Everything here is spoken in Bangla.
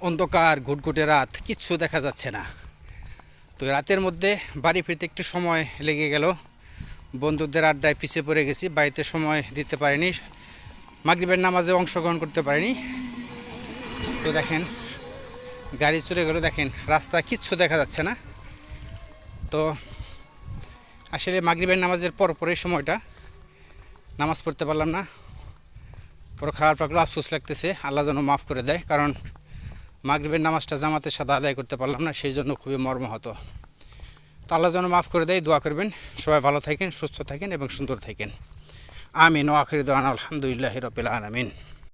অন্ধকার, ঘুটঘুটে রাত, কিচ্ছু দেখা যাচ্ছে না। তো রাতের মধ্যে বাড়ি ফিরতে একটু সময় লেগে গেল। বন্ধুদের আড্ডায় পিছিয়ে পড়ে গেছি, বাড়িতে সময় দিতে পারিনি। মাগরিবের নামাজে অংশগ্রহণ করতে পারিনি। তো দেখেন, গাড়ি চলে গেল দেখেন রাস্তা কিচ্ছু দেখা যাচ্ছে না। তো আসলে মাগরিবের নামাজের পর পরের সময়টা। নামাজ পড়তে পারলাম না। পরে খাওয়ার পাকলো আফসোস লাগতেছে, আল্লাহ যেন মাফ করে দেয়। কারণ মাগরিবের নামাজটা জামাতের সাথে আদায় করতে পারলাম না, সেই জন্য খুবই মর্মাহত। তো আল্লাহ যেন মাফ করে দেয়, দোয়া করবেন। সবাই ভালো থাকেন, সুস্থ থাকেন এবং সুন্দর থাকেন। আমিন ও আখির দোয়ান আলহামদুলিল্লাহ রবিল আলমিন।